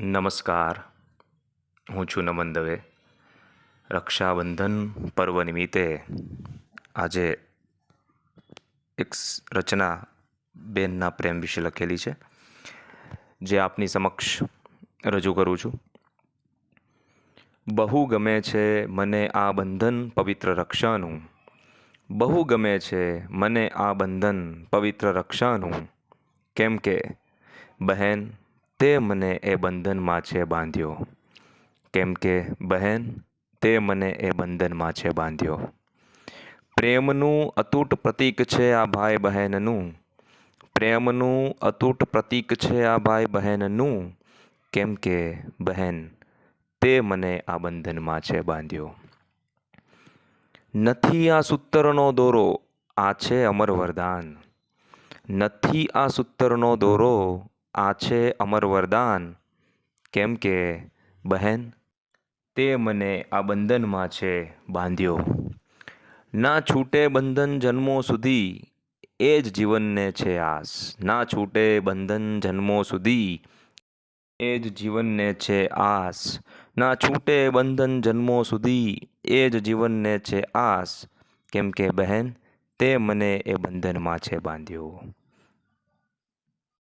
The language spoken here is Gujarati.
નમસ્કાર. હું છું નમન દવે. રક્ષાબંધન પર્વ નિમિત્તે આજે એક રચના બેનના પ્રેમ વિશે લખેલી છે, જે આપની સમક્ષ રજૂ કરું છું. બહુ ગમે છે મને આ બંધન પવિત્ર રક્ષાનું. બહુ ગમે છે મને આ બંધન પવિત્ર રક્ષાનું. કેમ કે, બહેન તે મને એ બંધનમાં છે બાંધ્યો. કેમ કે, બહેન, તે મને એ બંધનમાં છે બાંધ્યો. પ્રેમનું અતૂટ પ્રતીક છે આ ભાઈ બહેનનું. પ્રેમનું અતૂટ પ્રતીક છે આ ભાઈ બહેનનું. કેમ કે, બહેન, તે મને આ બંધનમાં છે બાંધ્યો. નથી આ સૂતરનો દોરો, આ છે અમર વરદાન નથી આ સૂતરનો દોરો આ છે અમર વરદાન. કેમ કે, બહેન, તે મને આ બંધનમાં છે બાંધ્યો. ના છૂટે બંધન જન્મો સુધી, એ જ જીવનને છે આસ. ના છૂટે બંધન જન્મો સુધી, એ જ જીવનને છે આસ. ના છૂટે બંધન જન્મો સુધી, એ જ જીવનને છે આસ. કેમ કે, બહેન, તે મને એ બંધનમાં છે બાંધ્યો.